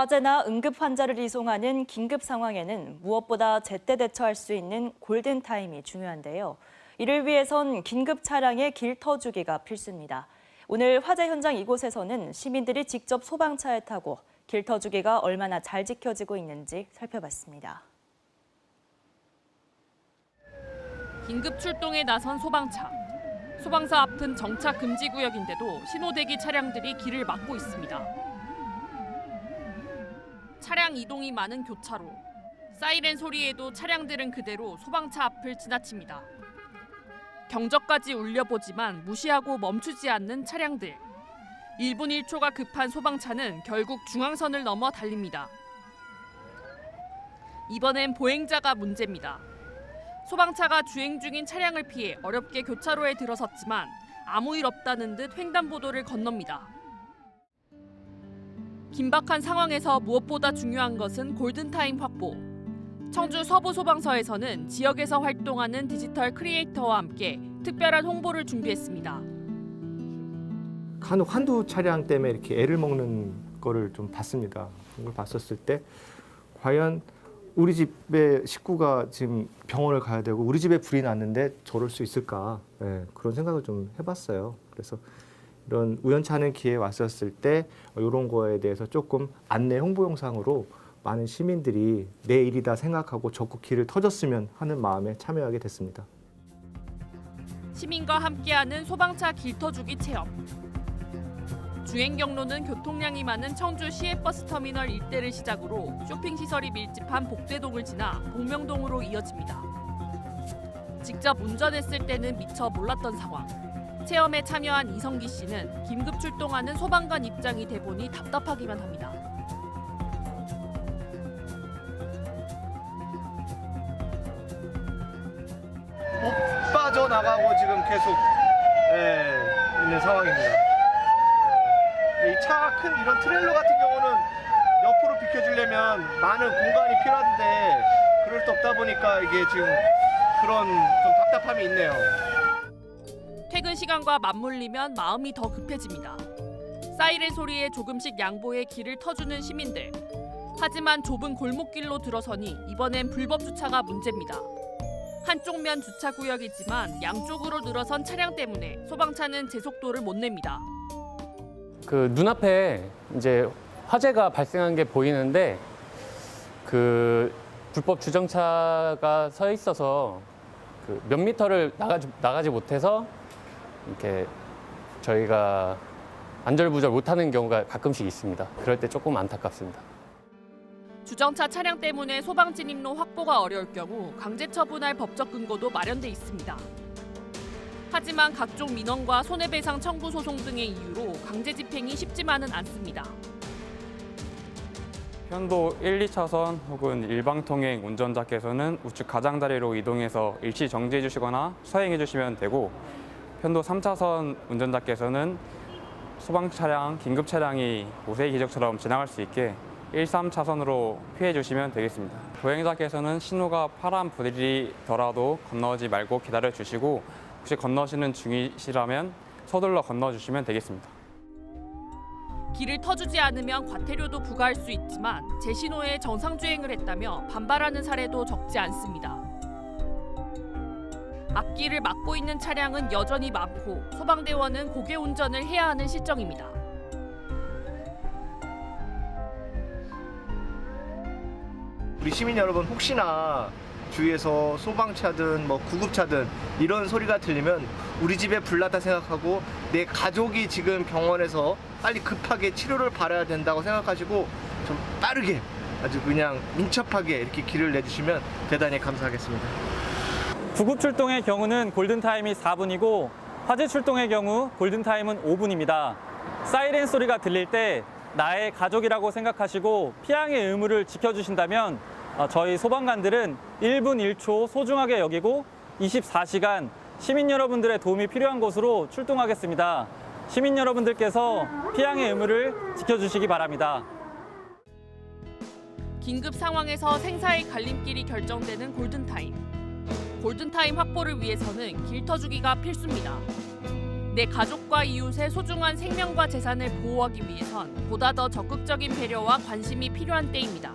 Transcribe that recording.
화재나 응급 환자를 이송하는 긴급 상황에는 무엇보다 제때 대처할 수 있는 골든타임이 중요한데요. 이를 위해선 긴급 차량의 길 터 주기가 필수입니다. 오늘 화재 현장 이곳에서는 시민들이 직접 소방차에 타고 길 터 주기가 얼마나 잘 지켜지고 있는지 살펴봤습니다. 긴급 출동에 나선 소방차. 소방사 앞은 정차 금지 구역인데도 신호대기 차량들이 길을 막고 있습니다. 차량 이동이 많은 교차로. 사이렌 소리에도 차량들은 그대로 소방차 앞을 지나칩니다. 경적까지 울려보지만 무시하고 멈추지 않는 차량들. 1분 1초가 급한 소방차는 결국 중앙선을 넘어 달립니다. 이번엔 보행자가 문제입니다. 소방차가 주행 중인 차량을 피해 어렵게 교차로에 들어섰지만 아무 일 없다는 듯 횡단보도를 건넙니다. 긴박한 상황에서 무엇보다 중요한 것은 골든타임 확보. 청주 서부소방서에서는 지역에서 활동하는 디지털 크리에이터와 함께 특별한 홍보를 준비했습니다. 간혹 한두 차량 때문에 이렇게 애를 먹는 거를 좀 봤습니다. 그걸 봤었을 때 과연 우리 집에 식구가 지금 병원을 가야 되고 우리 집에 불이 났는데 저럴 수 있을까 예, 그런 생각을 좀 해봤어요. 그래서 이런 우연치 않은 기회에 왔었을 때 이런 거에 대해서 조금 안내 홍보 영상으로 많은 시민들이 내 일이다 생각하고 적극 길을 터줬으면 하는 마음에 참여하게 됐습니다. 시민과 함께하는 소방차 길터주기 체험. 주행 경로는 교통량이 많은 청주 시외버스 터미널 일대를 시작으로 쇼핑 시설이 밀집한 복대동을 지나 복명동으로 이어집니다. 직접 운전했을 때는 미처 몰랐던 상황. 체험에 참여한 이성기 씨는 긴급 출동하는 소방관 입장이 돼 보니 답답하기만 합니다. 못 빠져나가고 지금 계속 예, 있는 상황입니다. 이차 큰 이런 트레일러 같은 경우는 옆으로 비켜주려면 많은 공간이 필요한데 그럴 수 없다 보니까 이게 지금 그런 좀 답답함이 있네요. 퇴근 시간과 맞물리면 마음이 더 급해집니다. 사이렌 소리에 조금씩 양보해 길을 터주는 시민들. 하지만 좁은 골목길로 들어서니 이번엔 불법 주차가 문제입니다. 한쪽 면 주차 구역이지만 양쪽으로 늘어선 차량 때문에 소방차는 제 속도를 못 냅니다. 그 눈앞에 이제 화재가 발생한 게 보이는데 그 불법 주정차가 서 있어서 그 몇 미터를 나가지, 나가지 못해서 이렇게 저희가 안절부절 못하는 경우가 가끔씩 있습니다. 그럴 때 조금 안타깝습니다. 주정차 차량 때문에 소방 진입로 확보가 어려울 경우 강제 처분할 법적 근거도 마련돼 있습니다. 하지만 각종 민원과 손해배상 청구 소송 등의 이유로 강제 집행이 쉽지만은 않습니다. 편도 1, 2차선 혹은 일방통행 운전자께서는 우측 가장자리로 이동해서 일시 정지해 주시거나 서행해 주시면 되고 편도 3차선 운전자께서는 소방 차량, 긴급 차량이 모세의 기적처럼 지나갈 수 있게 1, 3차선으로 피해 주시면 되겠습니다. 보행자께서는 신호가 파란 불이더라도 건너지 말고 기다려 주시고 혹시 건너시는 중이시라면 서둘러 건너 주시면 되겠습니다. 길을 터주지 않으면 과태료도 부과할 수 있지만 제 신호에 정상 주행을 했다며 반발하는 사례도 적지 않습니다. 앞길을 막고 있는 차량은 여전히 많고 소방대원은 고개 운전을 해야 하는 실정입니다. 우리 시민 여러분 혹시나 주위에서 소방차든 뭐 구급차든 이런 소리가 들리면 우리 집에 불났다 생각하고 내 가족이 지금 병원에서 빨리 급하게 치료를 받아야 된다고 생각하시고 좀 빠르게 아주 그냥 민첩하게 이렇게 길을 내주시면 대단히 감사하겠습니다. 구급 출동의 경우는 골든타임이 4분이고 화재 출동의 경우 골든타임은 5분입니다. 사이렌 소리가 들릴 때 나의 가족이라고 생각하시고 피항의 의무를 지켜주신다면 어, 저희 소방관들은 1분 1초 소중하게 여기고 24시간 시민 여러분들의 도움이 필요한 곳으로 출동하겠습니다. 시민 여러분들께서 피항의 의무를 지켜주시기 바랍니다. 긴급 상황에서 생사의 갈림길이 결정되는 골든타임. 골든타임 확보를 위해서는 길 터주기가 필수입니다. 내 가족과 이웃의 소중한 생명과 재산을 보호하기 위해선 보다 더 적극적인 배려와 관심이 필요한 때입니다.